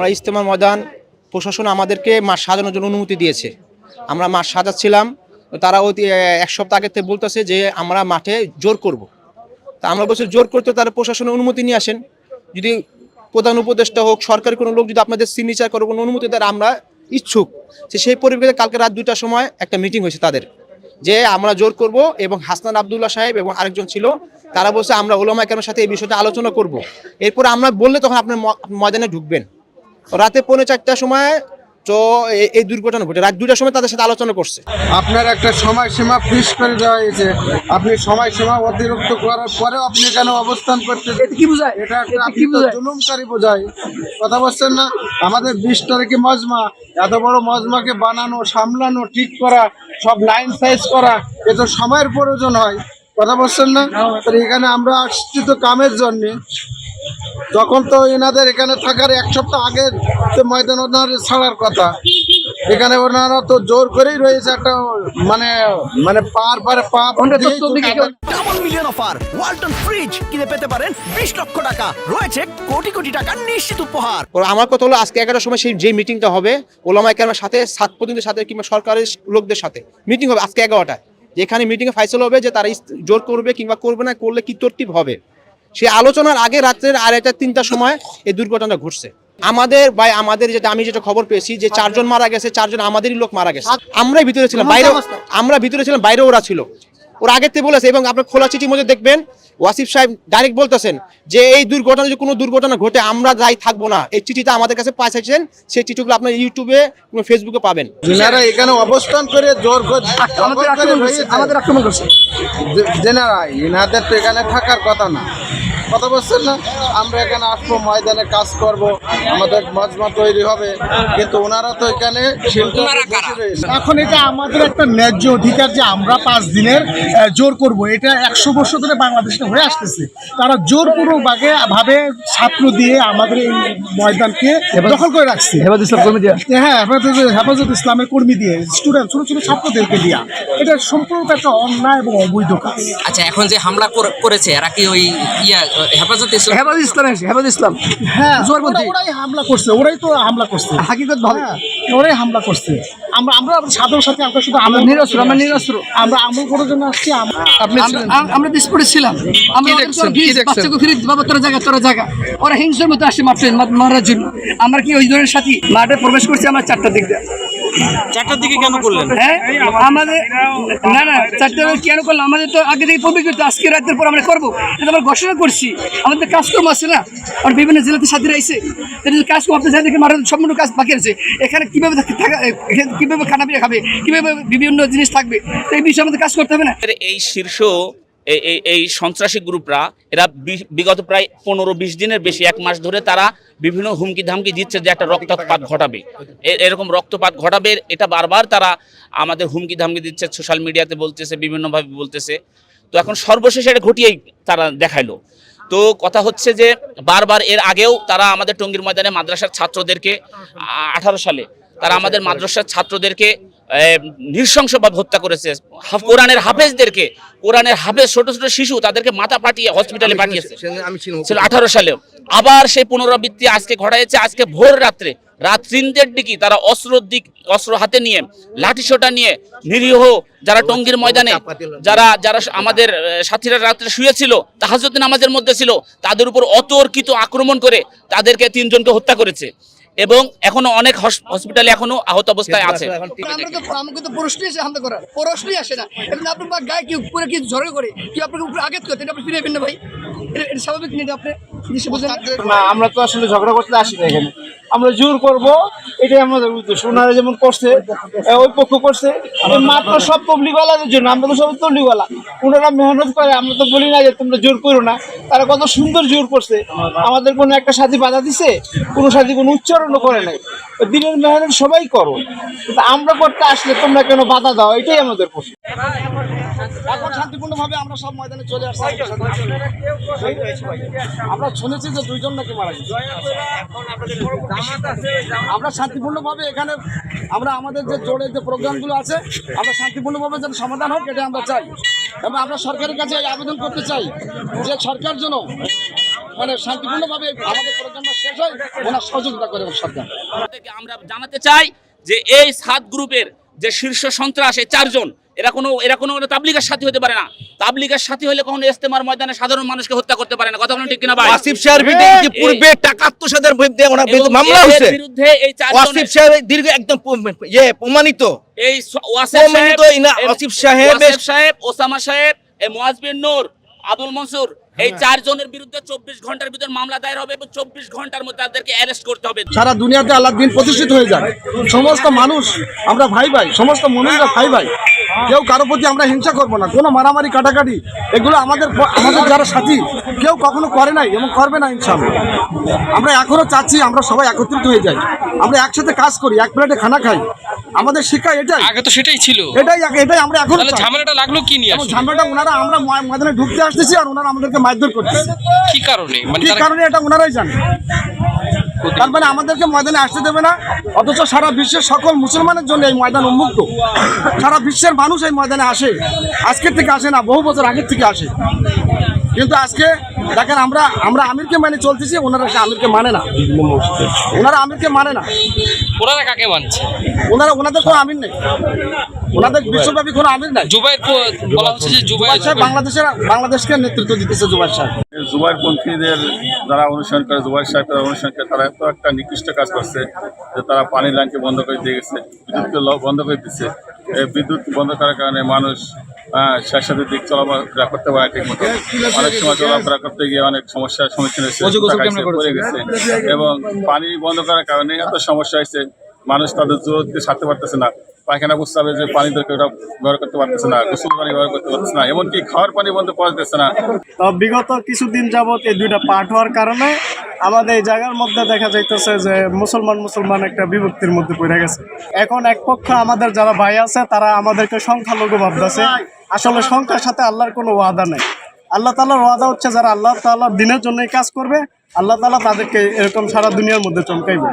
আমরা ইজতেমা ময়দান প্রশাসন আমাদেরকে মাছ সাজানোর জন্য অনুমতি দিয়েছে। আমরা মাছ সাজাচ্ছিলাম তারা অতি এক সপ্তাহ আগের থেকে বলতেছে যে আমরা মাঠে জোর করব। তা আমরা বলছি জোর করতে তারা প্রশাসনের অনুমতি নিয়ে আসেন। যদি প্রধান উপদেষ্টা হোক, সরকারি কোনো লোক যদি আপনাদের সিগনেচার করে কোনো অনুমতি দেয়, আমরা ইচ্ছুক। যে সেই পরিপ্রেক্ষিতে কালকে রাত দুইটার সময় একটা মিটিং হয়েছে তাদের, যে আমরা জোর করব এবং হাসনান আবদুল্লাহ সাহেব এবং আরেকজন ছিল, তারা বলছে আমরা ওলামা কেন সাথে এই বিষয়টা আলোচনা করব। এরপর আমরা বললে তখন আপনার ময়দানে ঢুকবেন। রাতে পৌনে চারটার সময় তো এই- এই দুর্ঘটনা ঘটে। রাত দুইটার সময় তাদের সাথে আলোচনা করছে। আপনার একটা সময়সীমা ফিস করে দেওয়া হয়েছে। আপনি সময়সীমা অতিরিক্ত করার পরেও আপনি কেন অবস্থান করতে কি বোঝায়? এটা একটা আপনি কি বোঝায়? জুলুমকারী বোঝায়। কথা বলছেন না? আমাদের বিশ তারিখে মজমা। এত বড় মজমাকে বানানো সামলানো ঠিক করা সব লাইন সাইজ করা এ তো সময়ের প্রয়োজন হয়। কথা বলছেন না? এখানে আমরা আসছি তো কামের জন্য। তখন তো এনাদের এখানে থাকার এক সপ্তাহ আগে তো ময়দান ওনার ছাড়ার কথা। এখানে ওনারা তো জোর করেই রয়েছে একটা মানে মানে পার পারে পা double million offer Walton fridge কিনে পেতে পারেন বিশ লক্ষ টাকা। রয়েছে কোটি কোটি টাকার নিশ্চিত উপহার। আমার কথা হলো আজকে এগারোটার সময় সেই যে মিটিংটা হবে ওলামা কেরামের সাথে সাত প্রতিনিধির সাথে কিংবা সরকারের লোকদের সাথে মিটিং হবে আজকে এগারোটায়। যেখানে মিটিংয়ে ফাইসল হবে যে তারা জোর করবে কিংবা করবে না করলে কি তরতিব হবে? সেই আলোচনার আগে রাত্রের আড়াইটা তিনটার সময় এই দুর্ঘটনা ঘটছে। আমাদের ভাই আমাদের যেটা আমি যেটা খবর পেয়েছি যে চারজন মারা গেছে চারজন আমাদেরই লোক মারা গেছে। আমরাই ভিতরে ছিলাম বাইরে আমরা ভিতরে ছিলাম বাইরে ওরা ছিল। ওরা আগের থেকে বলেছে এবং আপনার খোলা চিঠির মধ্যে দেখবেন ওয়াসিফ সাহেব ডাইরেক্ট বলতেছেন যে এই দুর্ঘটনা যদি কোনো দুর্ঘটনা ঘটে আমরা যাই থাকব না। এই চিঠিটা আমাদের কাছে পাঠিয়েছেন সেই চিঠিগুলো আপনার ইউটিউবে ফেসবুকে পাবেন। যেনারা এখানে অবস্থান করে জোর করে আমাদের আক্রমণ করছে যেনারা এনাদের তো এখানে থাকার কথা না। কথা বলছেন না? আমরা এখানে আসব ময়দানে কাজ করব আমাদের মজমা তৈরি হবে। কিন্তু ওনারা তো এখানে এখন এটা আমাদের একটা ন্যায্য অধিকার যে আমরা পাঁচ দিনের জোর করব। এটা একশো বছর ধরে বাংলাদেশে হয়ে আসতেছে। তারা জোরপূর্বক ভাগে ভাবে ছাত্র দিয়ে আমাদের এই ময়দানকে দখল করে রাখছে। কর্মী হ্যাঁ হেফাজত হেফাজত ইসলামের কর্মী দিয়ে স্টুডেন্ট ছোট ছোট ছাত্রদেরকে দিয়া। এটা সম্পূর্ণ একটা অন্যায় এবং অবৈধ কাজ। আচ্ছা এখন যে হামলা কর- করেছে এরা কি ওই ইয়া হেফাজত ইসলাম। হেফাজ ইসলাম হেফাজ ইসলাম। হ্যাঁ জোরপন্থী। ওরাই হামলা করছে ওরাই তো হামলা করছে। হাকিকত ভাবে। হ্যাঁ, ওরাই হামলা করছে। আমরা আমরা সাধারণ সাথে আমরা শুধু আমরা নিরস্ত্র আমরা নিরস্ত্র। আমরা আমল করার জন্য আসছি আপনি আমরা ডিসপুটে ছিলাম। আমরা ওদের তোর বাচ্চাকে ফিরে বাবা তোরা জায়গা তোরা জায়গা। ওরা হিংসার মতো আসে মারার জন্য। আমরা কি ওই ধরনের সাথে? মাঠে প্রবেশ করছি আমরা চারটার দিক দিয়ে। চারটার দিকে কেন করলেন? হ্যাঁ আমাদের না না চারটে বেলা কেন করলাম? আমাদের তো আগে থেকে আজকে রাতের পর আমরা করব। এটা আমরা ঘোষণা করছি। আমাদের কাজকর্ম আছে না? আর বিভিন্ন জেলাতে সাথীরা তাদের কাজকর্ম মারার সম্পূর্ণ কাজ বাকি আছে। এখানে কীভাবে থাকা কীভাবে খানা পিনা খাবে? কীভাবে বিভিন্ন জিনিস থাকবে? এই বিষয়ে আমাদের কাজ করতে হবে না। এই শীর্ষ এই- সন্ত্রাসী গ্রুপরা, এরা বিগত প্রায় পনেরো বিশ দিনের বেশি, এক মাস ধরে তারা বিভিন্ন হুমকি ধামকি দিচ্ছে যে একটা রক্তপাত ঘটাবে। এরকম রক্তপাত ঘটাবে, এটা বারবার তারা আমাদের হুমকি ধামকি দিচ্ছে, সোশ্যাল মিডিয়াতে বলতেছে, বিভিন্নভাবে বলতেছে। তো এখন সর্বশেষ এটা ঘটিয়েই তারা দেখাইলো। তো কথা হচ্ছে যে, বারবার এর আগেও তারা আমাদের টঙ্গীর ময়দানে মাদ্রাসার ছাত্রদেরকে আঠারো সালে তারা আমাদের মাদ্রাসার ছাত্রদেরকে নৃশংসভাবে হত্যা করেছে। কোরআনের হাফেজদেরকে কোরআনের হাফেজ ছোট ছোট শিশু তাদেরকে মাথা পাঠিয়ে হসপিটালে পাঠিয়েছে। ছিল আঠারো সালেও আবার সেই পুনরাবৃত্তি আজকে ঘটাইছে আজকে ভোর রাত্রে। রাত তিনটের দিকে তারা অস্ত্র দিক অস্ত্র হাতে নিয়ে লাঠিসোটা নিয়ে নিরীহ যারা টঙ্গীর ময়দানে যারা যারা আমাদের সাথীরা রাত্রে শুয়েছিল তাহাজুদ্দিন নামাজের মধ্যে ছিল তাদের উপর অতর্কিত আক্রমণ করে তাদেরকে তিনজনকে হত্যা করেছে। এবং এখনও অনেক হসপিটালে এখনও আহত অবস্থায় আছে। আমরা তো আমাকে তো প্রশ্নই আসে হামলা করার প্রশ্নই আসে না। এখন আপনার বা গায়ে কি উপরে কি ঝড়ে করে? কি আপনাকে উপরে আঘাত করতে এটা আপনি ফিরে না ভাই। এটা স্বাভাবিক নেই আপনি। আমরা তো আসলে ঝগড়া করতে আসি না এখানে। আমরা জোর করব এটাই আমাদের উদ্দেশ্য। ওনারা যেমন করছে ওই পক্ষ করছে। মাত্র সব তবলিওয়ালাদের জন্য আমরা তো সব তবলিওয়ালা ওনারা মেহনত করে আমরা তো বলি না যে তোমরা জোর করো না। তারা কত সুন্দর জোর করছে। আমাদের কোনো একটা সাথী বাধা দিছে কোনো সাথী কোনো উচ্চারণও করে নাই। দিনের মেহনত সবাই করো। কিন্তু আমরা করতে আসলে তোমরা কেন বাধা দাও? এটাই আমাদের প্রশ্ন। এখন শান্তিপূর্ণভাবে আমরা সব ময়দানে চলে আসছি। আমরা শুনেছি যে দুইজন নাকি মারা গেছে। আমরা শান্তিপূর্ণভাবে এখানে, আমরা আমাদের যে জোরে যে প্রোগ্রামগুলো আছে, আমরা শান্তিপূর্ণভাবে যেন সমাধান হোক, এটা আমরা চাই। এবং আমরা সরকারের কাছে আবেদন করতে চাই যে সরকার যেন মানে শান্তিপূর্ণভাবে আমাদের প্রোগ্রামটা শেষ হয়, ওনার সহযোগিতা করে সরকার। আমরা জানাতে চাই যে এই সাত গ্রুপের যে শীর্ষ সন্ত্রাস এই চারজন এরা কোনো এরা কোনো তাবলিগের সাথী হতে পারে না। তাবলিগের সাথী হলে কখনো ইস্তেমার ময়দানে সাধারণ মানুষকে হত্যা করতে পারে না। কথা বলেন ঠিক কিনা ভাই? আসিফ সাহের বিরুদ্ধে পূর্বে টাকা আত্মসাদের বিরুদ্ধে ওনার বিরুদ্ধে মামলা হয়েছে। বিরুদ্ধে এই আসিফ চারজনের সাহেব দীর্ঘ একদম ইয়ে প্রমাণিত। এই ওয়াসিফ সাহেব প্রমাণিত ইনা আসিফ সাহেব সাহেব ওসামা সাহেব এই মুয়াজ বিন নূর আবুল মনসুর এই চারজনের বিরুদ্ধে চব্বিশ ঘণ্টার ভিতরে মামলা দায়ের হবে এবং চব্বিশ ঘণ্টার মধ্যে তাদেরকে অ্যারেস্ট করতে হবে। সারা দুনিয়াতে আল্লাহ দিন প্রতিষ্ঠিত হয়ে যায় সমস্ত মানুষ আমরা ভাই ভাই সমস্ত মনুষরা ভাই ভাই। কেউ কারও প্রতি আমরা হিংসা করব না। কোনো মারামারি কাটাকাটি এগুলো আমাদের আমাদের যারা সাথী কেউ কখনো করে নাই এবং করবে না ইনশাল্লাহ আমরা এখনও চাচ্ছি আমরা সবাই একত্রিত হয়ে যাই। আমরা একসাথে কাজ করি এক প্লেটে খানা খাই। আমাদের শিক্ষা এটাই। আগে তো সেটাই ছিল। এটাই এটাই আমরা এখন ঝামেলাটা লাগল কি নিয়ে ঝামেলাটা ওনারা আমরা ময়দানে ঢুকতে আসতেছি আর ওনারা আমাদেরকে মারধর করতেছে। কি কারণে? মানে কি কারণে এটা ওনারাই জানে? তার মানে আমাদেরকে ময়দানে আসতে দেবে না অথচ সারা বিশ্বের সকল মুসলমানের জন্য এই ময়দান উন্মুক্ত। সারা বিশ্বের মানুষ এই ময়দানে আসে। আজকের থেকে আসে না বহু বছর আগের থেকে আসে। কিন্তু আজকে দেখেন আমরা আমরা আমিরকে মানে চলতেছি ওনারা আমিরকে মানে না। ওনারা আমিরকে মানে না। ওনারা কাকে মানছে? ওনারা ওনাদের কোনো আমির নেই। ওনাদের বিশ্বব্যাপী কোনো আমির নাই। জুবাইর পো- বলা হচ্ছে যে সাহেব বাংলাদেশের বাংলাদেশকে নেতৃত্ব দিতেছে জুবাইর সাহেব। জুবাইরপন্থীদের যারা অনুসরণ করে জুবাইর সাহেব অনুসরণ করে তারা এত একটা নিকৃষ্ট কাজ করছে যে তারা পানির লাইনকে বন্ধ করে দিয়ে গেছে বিদ্যুৎকে বন্ধ করে দিচ্ছে এই বিদ্যুৎ বন্ধ করার কারণে মানুষ আহ, স্বেচ্ছাদের দিক চলাফেরা করতে পারে ঠিক মতো। অনেক সময় চলাফেরা করতে গিয়ে অনেক সমস্যার সম্মুখীন হয়েছে পড়ে গেছে। এবং পানি বন্ধ করার কারণে এত সমস্যা হয়েছে মানুষ তাদের জরুরতকে সারতে পারতেছে না। পায়খানা বুঝতে যে পানি দরকার, ওটা ব্যবহার করতে পারতেছে না, গোসল পানি ব্যবহার করতে পারতেছে না, এমনকি খাওয়ার পানি বন্ধ পাওয়া যাচ্ছে না। তো বিগত কিছুদিন যাবত এই দুইটা পাঠ হওয়ার কারণে আমাদের এই জায়গার মধ্যে দেখা যাইতেছে যে মুসলমান মুসলমান একটা বিভক্তির মধ্যে পড়ে গেছে। এখন এক পক্ষ আমাদের যারা ভাই আছে, তারা আমাদেরকে সংখ্যালঘু ভাবতেছে। আসলে সংখ্যার সাথে আল্লাহর কোনো ওয়াদা নেই। আল্লাহ তালার ওয়াদা হচ্ছে যারা আল্লাহ তাল্লাহ দিনের জন্যই কাজ করবে, আল্লাহ তালা তাদেরকে এরকম সারা দুনিয়ার মধ্যে চমকাইবে।